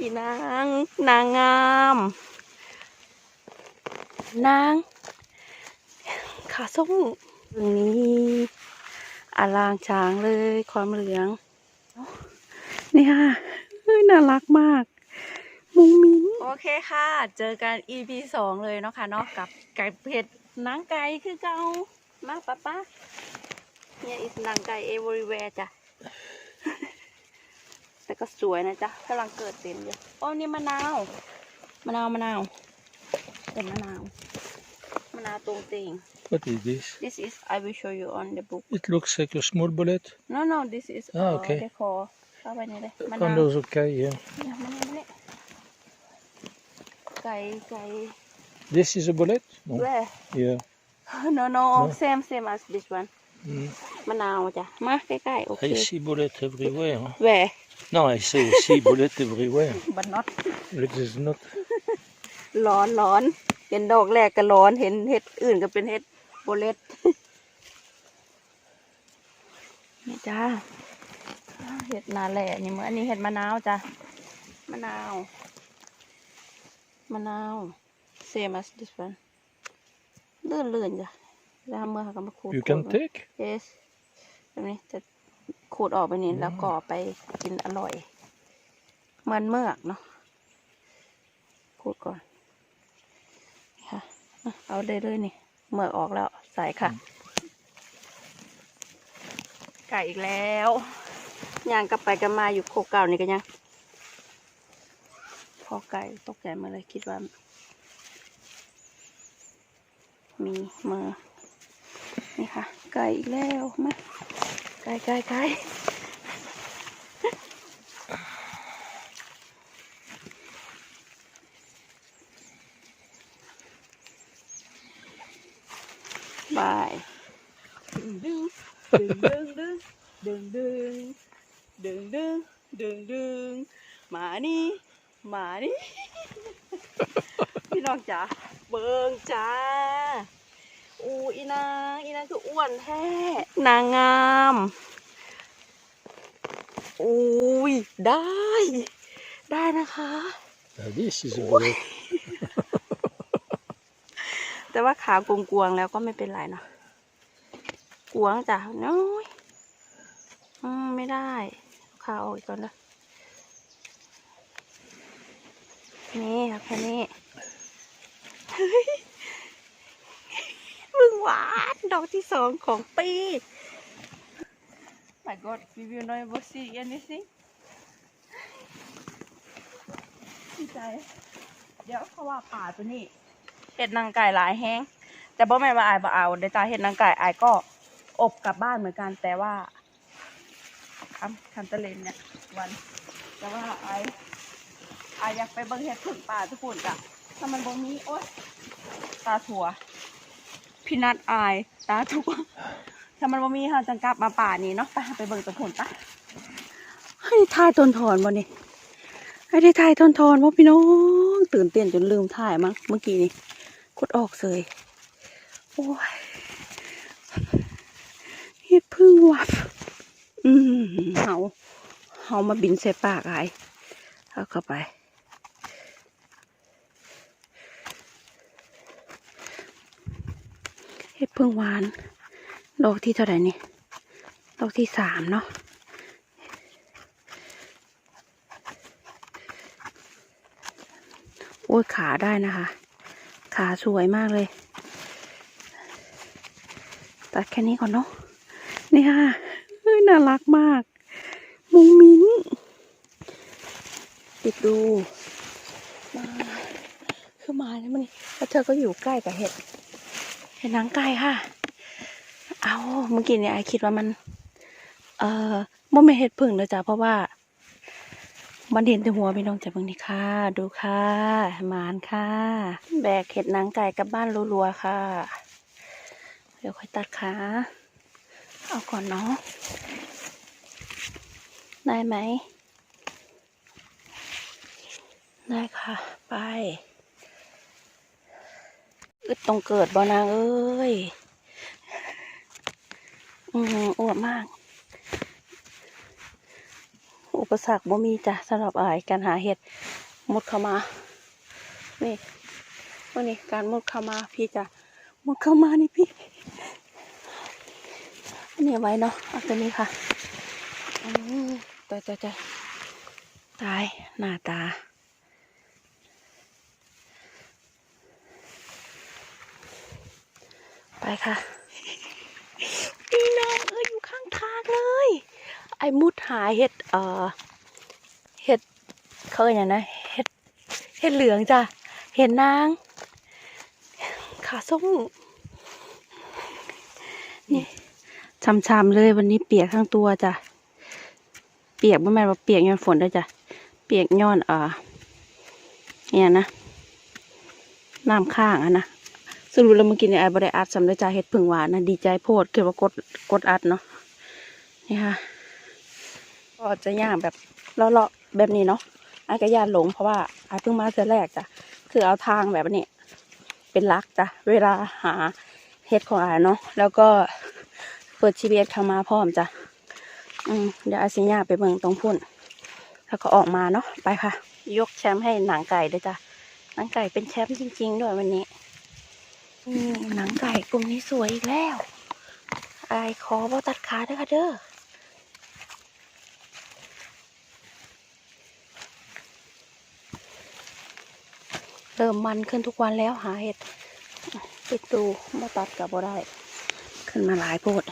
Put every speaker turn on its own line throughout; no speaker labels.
อีนาง นางงาม นาง ขาส้มตรงนี้อลางช้างเลยความเหลืองนี่ค่ะเฮ้ยน่ารักมาก มุ้งมิ้งโอเคค่ะ เจอกัน EP สองเลยเนาะค่ะเนาะกับไก่เผ็ดหนังไก่คือเก่ามาป้าป้าเนี่ยอิสหนังไก่ everywhere จ้ะแต่ ก็สวยนะจ๊ะกำลังเกิดเต็มอยู่โอ้นี่มะนาว มะนาว มะนาวเป็นมะนาว มะนาวตรงเตง
What is this?
This is I will show you on the book
It looks like a small bullet.
no no this is
Ah,
เอ่อ
okay.
เดคอเข้าไปนี่เลยมะนาว
Condos okay, yeah.
เนี่ยมะนาวเนี่ยไก่ไก่
This is a bullet? No.
where
Yeah.
no no
No?
same same as this one
Mm.
มะนาวจ้ะมาใกล้ๆโอเค
I see bullet everywhere. huh?
where
No, I say I see bullet everywhere.
but not
It is not.
ร้อนร้อนเห็นดอกแรกก็ร้อนเห็นเห็ดอื่นก็เป็นเห็ดโบเลตนี่จ้าอ้าวเห็ดนาแหล่นี่เหมือนอันนี้เห็ดมะนาวจ้ะมะนาวมะนาว same as this one เลื่อนเลื่อนๆจ้ะแล้วเมื่อเขาก็มาขูด
You
ขู
can
ดไว้
take?
yes แบบนี้จะ ขูดออกไปนี่แล้วก็ไปกินอร่อยเหมือนเมือกเนาะขูดก่อนค่ะอะเอาได้เลยนี่เมือกออกแล้วใส่ค่ะ ไก่อีกแล้วย่างกลับไปกันมาอยู่โคกเก่านี่กันยังพอไก่ตกใจมาเลยคิดว่า มีมือนี่ค่ะ ไก่อีกแล้วมา ไก่ไก่ไก่บายดึงดึงดึงดึงดึงดึงดึงดึงดึงดึงมานี่มานี่พี่น้องจ๋าเบิงจ้า อูอีนางอีนางคืออ้วนแท้นางงามอุ้ยได้ ได้นะคะ
Now this is a bullet.
แต่ว่าขากวงๆแล้วก็ไม่เป็นไรเนาะกวงจ้ะน้อยอืมไม่ได้เอาขาออกอีกก่อนนะนี่ครับแค่นี้เฮ้ยมึง หวานดอกที่สองของปี My God we will never see anything ดีใจ เดี๋ยวเขาว่าป่าตัวนี้เห็ดนางไก่หลายแห้ง แต่บ่แม่นว่าอายบ่เอาเดี๋ยวตาเห็ดนางไก่อายก็อบกลับบ้านเหมือนกันแต่ว่าคำคันตะเลนเนี่ยวันแต่ว่าอายอายอยากไปเบิ่งเห็ดผึ่งป่าทุกคนจ้ะถ้ามันบ่มีโอ๊ยตาถั่ว พี่นัดอาย ตาถั่วถ้ามันบ่มีเราจังกลับมาป่านี้เนาะไปไปเบิ่งตะผลปะให้ทายต้นถอนบ่นี่ให้ได้ทายต้นถอนบ่พี่น้องตื่นเต้นจนลืมถ่ายมั้งเมื่อกี้นี่กดออกเสยโอ้ยเฮ็ดพึ่งวับ อืมเฮาเฮามาบินใส่ปากอายเอาเข้าไป เห็ดพึ่งหวาน ดอกที่เท่าไหร่นี่ ดอกที่สามเนาะโอ้ยขาได้นะคะ ขาสวยมากเลย ตัดแค่นี้ก่อนเนาะนี่ค่ะเฮ้ยน่ารักมาก มุ้งมิ้งติดดู มาคือมาแล้วมันนี่แล้วเธอก็อยู่ใกล้กับเห็ด เห็ดนางไก่ค่ะ เอาเมื่อกี้เนี่ยไอคิดว่ามัน เอ่อบ่ไม่เห็ดผึ่งเลยจ้ะเพราะว่า มันเห็นแต่หัวพี่น้องจากเบิ่งนี่ค่ะ ดูค่ะหมานค่ะ แบกเห็ดหนางไก่กลับบ้านรัวๆค่ะ เดี๋ยวค่อยตัดขาเอาก่อนเนาะได้ไหม ได้ค่ะ ไป อึดตรงเกิดบ่นางเอ้ย อืมอวดมาก อุปสรรคบ่มีจ้ะสำหรับอายการหาเห็ดมุดเข้ามา นี่วันนี้การมุดเข้ามาพี่จ้ะมุดเข้ามานี่พี่อันนี้เอาไว้เนาะเอาตัวนี้ค่ะอืมตายตายตายตายหน้าตา ไปค่ะพี่น้องเอ้ยอยู่ข้างทางเลย ไอ้มุดหาเห็ดเอ่อเห็ดเขาเรียกอย่างนะเห็ดเห็ดเหลืองจ้ะเห็ดนางขาส้มนี่ช้ำๆเลยวันนี้เปียกทั้งตัวจ้ะเปียกไม่แม่ว่าเปียกย้อนฝนด้วยจ้ะเปียกย้อนเอ่อเนี่ยนะน้ำข้างอะนะ สรุปแล้วเมื่อกี้เนี่ยไอ้บริอัดสำเร็จจาเห็ดผึ่งหวานนะดีใจโพดเกิดว่ากดกดอัดเนาะนี่ค่ะก็จะย่างแบบเลาะๆแบบนี้เนาะไอ้ก็ย่านหลงเพราะว่าไอ้เพิ่งมาเจอแรกจ้ะคือเอาทางแบบนี้ เป็นลักจ้ะเวลาหาเห็ดของไอ้เนาะแล้วก็เปิดชีวิตเข้ามาพร้อมจ้ะอืมเดี๋ยวไอ้สิย่างไปเบิ่งตรงพุ่นแล้วก็ออกมาเนาะไปค่ะ ยกแชมป์ให้หนังไก่ด้วยจ้ะหนังไก่เป็นแชมป์จริง ๆ ด้วยวันนี้ นี่หนังไก่กลุ่มนี้สวยอีกแล้วไอ้ขอบ่ตัดขาเด้อค่ะเด้อเริ่มมันขึ้นทุกวันแล้วหาเห็ดปิดตูบ่ตัดกับบ่ได้ ขึ้นมาหลายโพด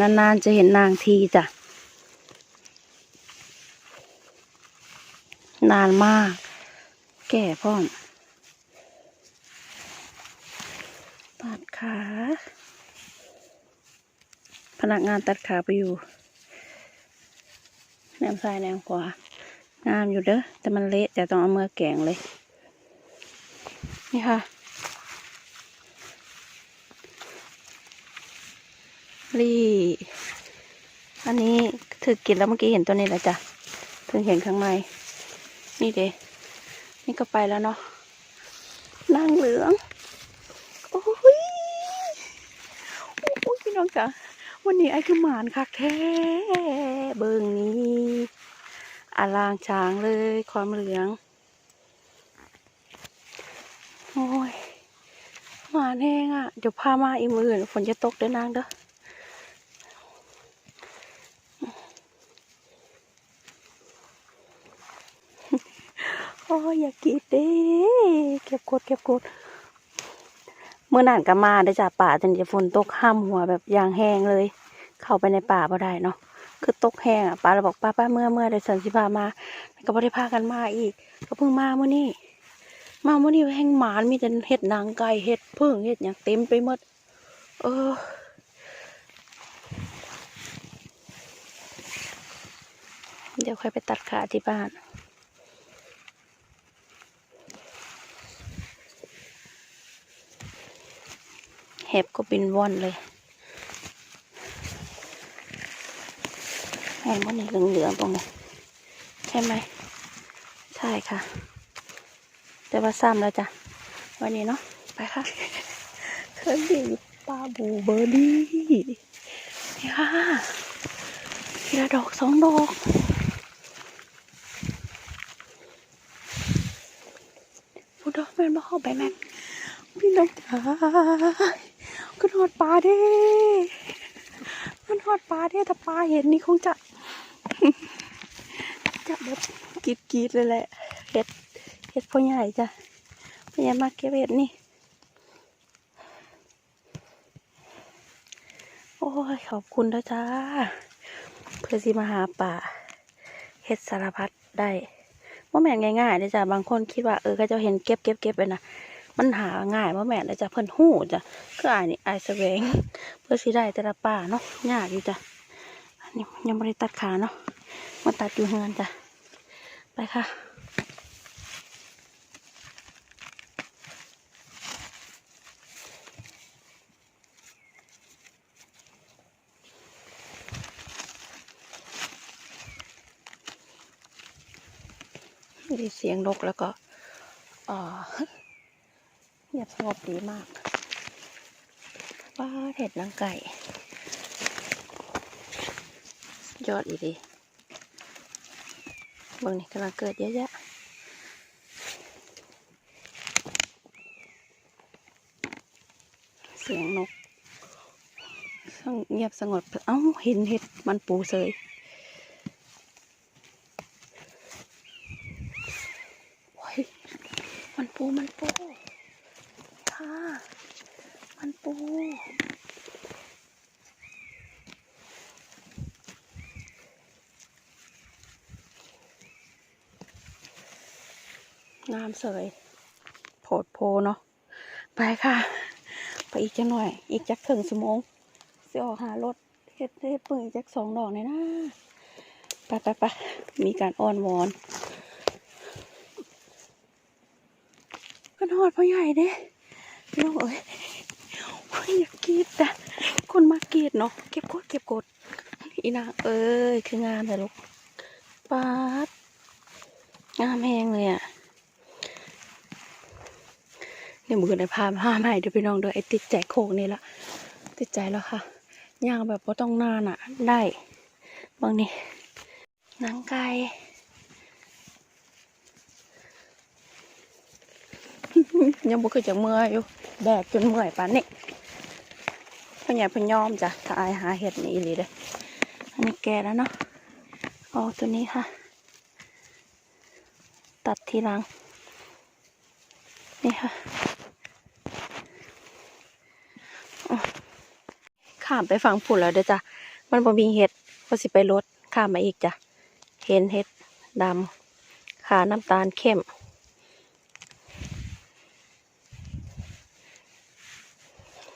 นานๆจะเห็นนางทีจ้ะ นานมาก แก่พ่อมตัดขา พนักงานตัดขาไปอยู่ แนมซ้ายแนมขวางามอยู่เด้อ แต่มันเละแต่ต้องเอามือแกงเลย นี่ค่ะ รี่ อันนี้ถือกินแล้วเมื่อกี้เห็นตัวนี้แล้วจ้ะถึงเห็นข้างในนี่เดนี่ก็ไปแล้วเนาะนางเหลือง โอ้ย โอ้ยพี่น้องจ๋าวันนี้ไอ้คือหมานคักแท้ เบิ่งนี้อลางช้างเลยความเหลือง โอ้ย หมานแห้งอะ เดี๋ยวพามาอีกมืออื่นฝนจะตกเด้อนางเด้อ โอ้ยอยากกินเด้เก็บกดเก็บกดเมื่อนานก็มาได้จากป่าจนจะฝนตกห้ามหัวแบบยางแห้งเลย เข้าไปในป่าบ่ได้เนาะคือตกแห้งอะป้าเราบอกป้าป้าเมื่อเมื่อได้สันสิพามาก็บ่ได้พากันมาอีก ก็เพิ่งมาเมื่อนี้มาเมื่อนี้แห้งหมานมีแต่เห็ดนางไก่เห็ดพึ่งเห็ดอย่างเต็มไปหมด เออเดี๋ยวค่อยไปตัดขาที่บ้าน เห็บก็บินว่อนเลยแห้งวันนี้เหลืองๆตรงนี้ใช่ไหม ใช่ค่ะ แต่ว่าซ้ำแล้วจ้ะ วันนี้เนาะ ไปค่ะเคยดีปลาบูเบอร์ดี้นี่ค่ะทีละดอกสองดอกพูดดอกแม่นมาเข้าไปแม่นพี่น้องจ๋า ก็ทอดปลาเด้มันทอดปลาเด้ถ้าปลาเห็นนี่คงจะ จะแบบกรีดกรีดเลยแหละเห็ดเห็ดพ่อใหญ่จ้ะพ่อใหญ่มาเก็บเห็ดนี่ โอ้ย ขอบคุณนะจ้า เพื่อสิมาหาป่าเห็ดสารพัดได้ว่าแม่นง่ายๆเลยจ้ะบางคนคิดว่าเออเขาจะเห็นเก็บเก็บเก็บไปนะ มันหาง่ายว่าแม่เลยจ้ะเพิ่นหู้จ้ะคืออายนี่อายแสวง เพื่อสิได้แต่ละป่าเนาะยากอยู่จ้ะอันนี้ยังไม่ได้ตัดขาเนาะมาตัดอยู่เฮือนจ้ะไปค่ะมีเสียงนกแล้วก็อ่อ งียบสงบดีมากว้าเห็ดนางไก่ ยอดอีดีบิ่งนี่กำลังเกิดเยอะแยะเสียงนกเงียบสงบเอ้าเห็นเห็ดมันปูเสยโอ้ยมันปูมันปู มันปู น้ำเสยโผดโพเนาะ ไปค่ะ ไปอีกจังหน่อย อีกจักถึงสมงสิออกหารถเฮ็ดเฮ็ดเปิดจักสองดอกเลยนะไปไปไปมีการอ้อนวอนกันหอดพ่อใหญ่เด้ น้องเอ้ยอยอยาก,กีดแต่คนมากีดเนาะเก็บกดเก็บกดอีนางเอ้ยคืองามแต่ลูกปาดงามแหงเลยอะเนี่ยมือในพาพามาให้เดี๋ยวพี่น้องเด้อไอ้ติดใจโคกนี่ละติดใจแล้วค่ะย่างแบบว่าต้องนานอะ ได้ บางนี่หนังไก่ ยังบ่เคยจะเมื่อยอยู่แดดจนเมื่อยปานนี่พ่อใหญ่พ่อยอมจ้ะถ้าอายหาเห็ดนี่อีหลีเด้ออันนี้แก่แล้วเนาะเอาตัวนี้ค่ะ ตัดทีหลัง นี่ค่ะข้ามไปฝั่งผุนแล้วเด้อจ้ะมันบ่มีเห็ดก็สิไปรถข้ามมาอีกจ้ะเห็นเห็ดดำขาน้ำตาลเข้ม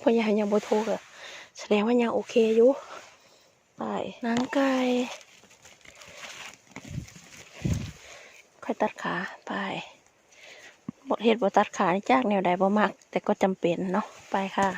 พอยังยังบ่ทุกข์อะแสดงว่ายังโอเคอยู่ไปนังไก่ค่อยตัดขาไปบทเหตุบทตัดขานี่จากแนวใดบ่มาก แต่ก็จำเป็นเนาะไปค่ะ